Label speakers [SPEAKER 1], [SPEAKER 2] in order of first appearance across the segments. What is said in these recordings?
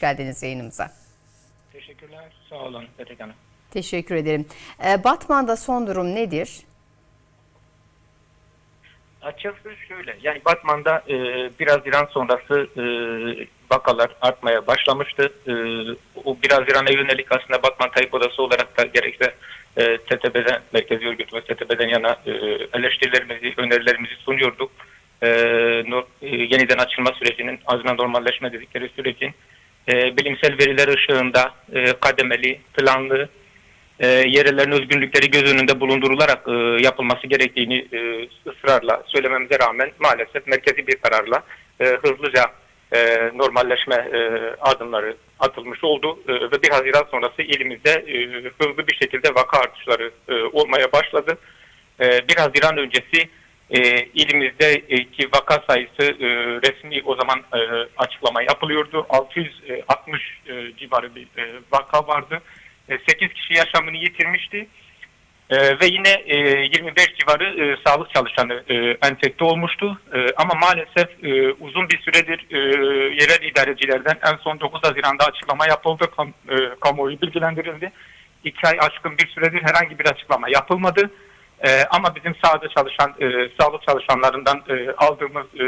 [SPEAKER 1] geldiniz yayınımıza.
[SPEAKER 2] Teşekkürler. Sağ olun Petek Hanım.
[SPEAKER 1] Teşekkür ederim. Ee, Batman'da son durum nedir?
[SPEAKER 2] Açıkçası şöyle, yani Batman'da e, biraz İran sonrası e, vakalar artmaya başlamıştı. E, o biraz İran'a yönelik aslında Batman Tayyip Odası olarak da gerekse e, TTB'den, Merkezi Örgüt ve TTB'den yana e, eleştirilerimizi, önerilerimizi sunuyorduk. E, no, e, yeniden açılma sürecinin, azından normalleşme dedikleri sürecin e, bilimsel veriler ışığında e, kademeli, planlı, e, yerellerin özgürlükleri göz önünde bulundurularak e, yapılması gerektiğini e, ısrarla söylememize rağmen maalesef merkezi bir kararla e, hızlıca e, normalleşme e, adımları atılmış oldu E, ve 1 Haziran sonrası ilimizde e, hızlı bir şekilde vaka artışları e, olmaya başladı. E, 1 Haziran öncesi e, ilimizdeki vaka sayısı e, resmi o zaman e, açıklama yapılıyordu. 660 e, civarı bir e, vaka vardı. E, 8 kişi yaşamını yitirmişti. E, ve yine e, 25 civarı e, sağlık çalışanı e, enfekte olmuştu. E, ama maalesef e, uzun bir süredir e, yerel idarecilerden en son 9 Haziran'da açıklama yapıldı. Kam, e, kamuoyu bilgilendirildi. 2 ay aşkın bir süredir herhangi bir açıklama yapılmadı. E, ama bizim sahada çalışan e, sağlık çalışanlarından e, aldığımız e,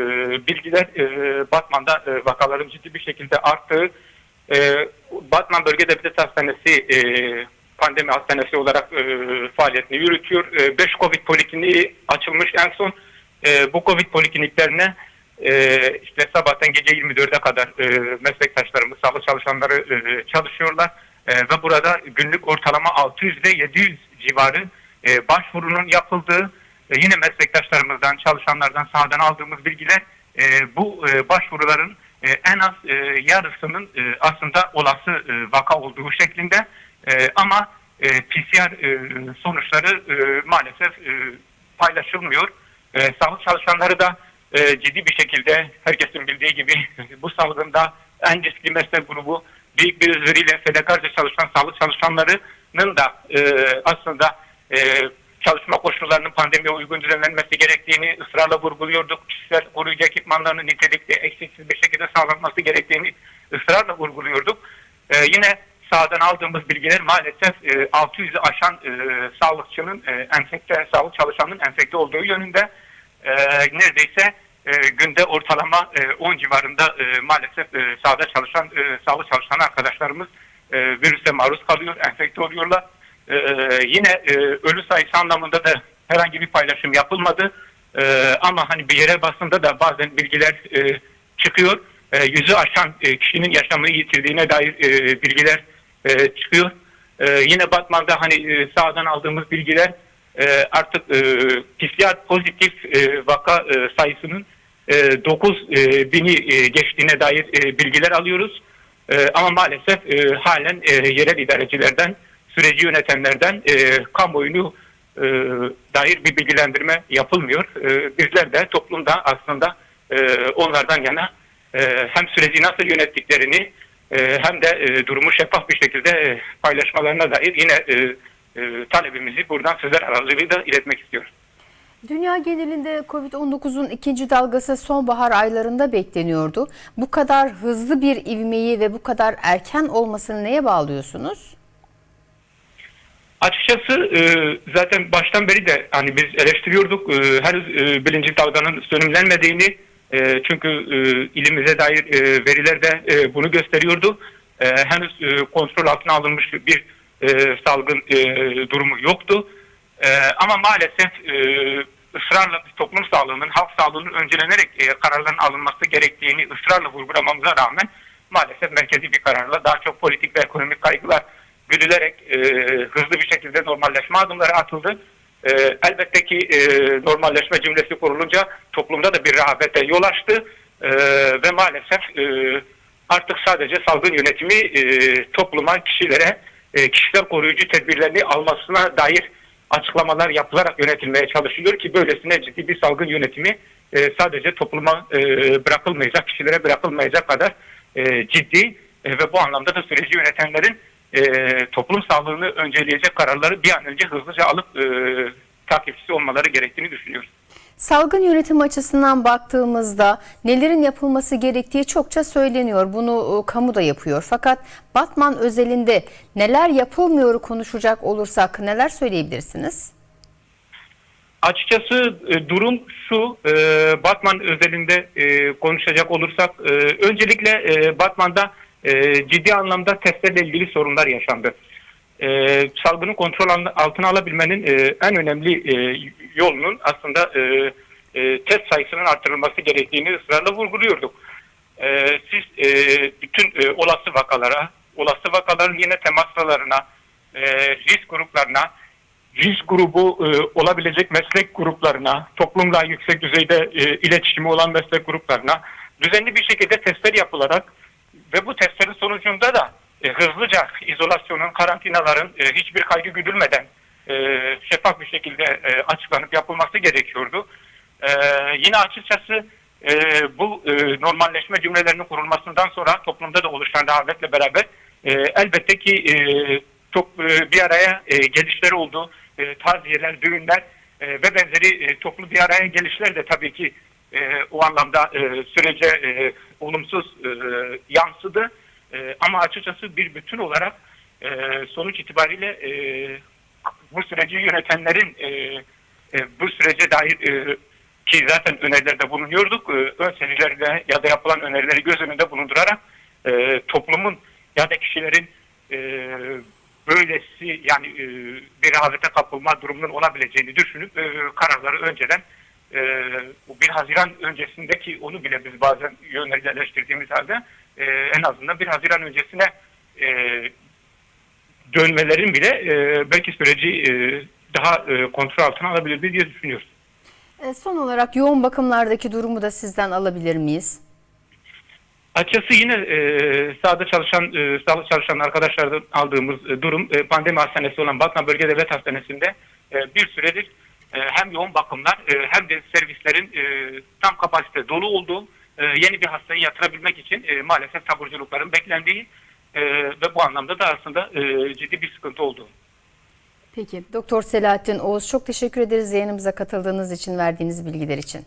[SPEAKER 2] bilgiler e, Batman'da e, vakaların ciddi bir şekilde arttığı, e, Batman Bölge Devlet Hastanesi e, pandemi hastanesi olarak e, faaliyetini yürütüyor. 5 Covid polikliniği açılmış en son. E, bu Covid polikliniklerine e, işte sabahtan gece 24'e kadar e, meslektaşlarımız, sağlık çalışanları e, çalışıyorlar. E, ve burada günlük ortalama 600 ile 700 civarı e, başvurunun yapıldığı e, yine meslektaşlarımızdan, çalışanlardan sahadan aldığımız bilgiler e, bu e, başvuruların e, en az e, yarısının e, aslında olası e, vaka olduğu şeklinde e, ama e, PCR e, sonuçları e, maalesef e, paylaşılmıyor. E, sağlık çalışanları da e, ciddi bir şekilde herkesin bildiği gibi bu salgında en riskli meslek grubu büyük bir özveriyle fedakarca çalışan sağlık çalışanlarının da e, aslında e, çalışma koşullarının pandemiye uygun düzenlenmesi gerektiğini ısrarla vurguluyorduk. Kişisel koruyucu ekipmanlarının nitelikli, eksiksiz bir şekilde sağlanması gerektiğini ısrarla vurguluyorduk. E, yine sahadan aldığımız bilgiler maalesef e, 600'ü aşan e, sağlıkçının e, enfekte, sağlık çalışanının enfekte olduğu yönünde e, neredeyse e, günde ortalama e, 10 civarında e, maalesef e, sahada çalışan e, sağlık çalışan arkadaşlarımız e, virüse maruz kalıyor, enfekte oluyorlar. E, yine e, ölü sayısı anlamında da herhangi bir paylaşım yapılmadı. E, ama hani bir yere basında da bazen bilgiler e, çıkıyor. E, yüzü aşan e, kişinin yaşamını yitirdiğine dair e, bilgiler e, çıkıyor. E, yine Batman'da hani e, sağdan aldığımız bilgiler e, artık e, PCR pozitif e, vaka e, sayısının e, 9 e, bini e, geçtiğine dair e, bilgiler alıyoruz. E, ama maalesef e, halen e, yerel idarecilerden, süreci yönetenlerden e, kamuoyunu e, dair bir bilgilendirme yapılmıyor. E, bizler de toplumda aslında e, onlardan yana e, hem süreci nasıl yönettiklerini e, hem de e, durumu şeffaf bir şekilde e, paylaşmalarına dair yine e, e, talebimizi buradan sizler aracılığıyla iletmek istiyorum.
[SPEAKER 1] Dünya genelinde Covid-19'un ikinci dalgası sonbahar aylarında bekleniyordu. Bu kadar hızlı bir ivmeyi ve bu kadar erken olmasını neye bağlıyorsunuz?
[SPEAKER 2] Açıkçası e, zaten baştan beri de hani biz eleştiriyorduk e, henüz e, birinci dalganın sönümlenmediğini e, çünkü e, ilimize dair e, veriler de e, bunu gösteriyordu. E, henüz e, kontrol altına alınmış bir e, salgın e, durumu yoktu. E, ama maalesef e, ısrarla toplum sağlığının, halk sağlığının öncelenerek e, kararların alınması gerektiğini ısrarla vurgulamamıza rağmen maalesef merkezi bir kararla daha çok politik ve ekonomik kaygılar güdülerek e, hızlı bir şekilde normalleşme adımları atıldı. E, elbette ki e, normalleşme cümlesi kurulunca toplumda da bir rahabete yol açtı e, ve maalesef e, artık sadece salgın yönetimi e, topluma, kişilere e, kişisel koruyucu tedbirlerini almasına dair açıklamalar yapılarak yönetilmeye çalışılıyor ki böylesine ciddi bir salgın yönetimi e, sadece topluma e, bırakılmayacak, kişilere bırakılmayacak kadar e, ciddi e, ve bu anlamda da süreci yönetenlerin e, toplum sağlığını önceleyecek kararları bir an önce hızlıca alıp e, takipçisi olmaları gerektiğini düşünüyoruz.
[SPEAKER 1] Salgın yönetim açısından baktığımızda nelerin yapılması gerektiği çokça söyleniyor. Bunu e, kamu da yapıyor. Fakat Batman özelinde neler yapılmıyor konuşacak olursak neler söyleyebilirsiniz?
[SPEAKER 2] Açıkçası e, durum şu, e, Batman özelinde konuşacak olursak, öncelikle Batman'da e, ciddi anlamda testlerle ilgili sorunlar yaşandı. E, salgını kontrol al- altına alabilmenin e, en önemli e, yolunun aslında e, e, test sayısının artırılması gerektiğini ısrarla vurguluyorduk. E, siz e, bütün e, olası vakalara, olası vakaların yine temaslarına, e, risk gruplarına, risk grubu e, olabilecek meslek gruplarına, toplumla yüksek düzeyde e, iletişimi olan meslek gruplarına düzenli bir şekilde testler yapılarak ve bu testlerin sonucunda da e, hızlıca izolasyonun, karantinaların e, hiçbir kaygı güdülmeden e, şeffaf bir şekilde e, açıklanıp yapılması gerekiyordu. E, yine açıkçası e, bu e, normalleşme cümlelerinin kurulmasından sonra toplumda da oluşan davetle beraber e, elbette ki e, çok e, bir araya e, gelişler oldu. E, taziyeler, düğünler e, ve benzeri e, toplu bir araya gelişler de tabii ki e, o anlamda e, sürece e, olumsuz e, yansıdı. E, ama açıkçası bir bütün olarak e, sonuç itibariyle e, bu süreci yönetenlerin e, e, bu sürece dair e, ki zaten önerilerde bulunuyorduk. E, ön serilerde ya da yapılan önerileri göz önünde bulundurarak e, toplumun ya da kişilerin e, böylesi yani e, bir rehavete kapılma durumunun olabileceğini düşünüp e, kararları önceden e, bu 1 Haziran öncesindeki onu bile biz bazen yönleri eleştirdiğimiz halde e, en azından 1 Haziran öncesine e, dönmelerin bile e, belki süreci e, daha e, kontrol altına alabilir diye düşünüyoruz.
[SPEAKER 1] E, Son olarak yoğun bakımlardaki durumu da sizden alabilir miyiz?
[SPEAKER 2] Açıkçası yine e, sahada çalışan e, sağlık çalışan arkadaşlardan aldığımız e, durum e, pandemi hastanesi olan Batman Bölge Devlet Hastanesi'nde e, bir süredir hem yoğun bakımlar e, hem de servislerin e, tam kapasite dolu olduğu e, yeni bir hastayı yatırabilmek için e, maalesef taburculukların beklendiği e, ve bu anlamda da aslında e, ciddi bir sıkıntı olduğu.
[SPEAKER 1] Peki. Doktor Selahattin Oğuz çok teşekkür ederiz yayınımıza katıldığınız için, verdiğiniz bilgiler için.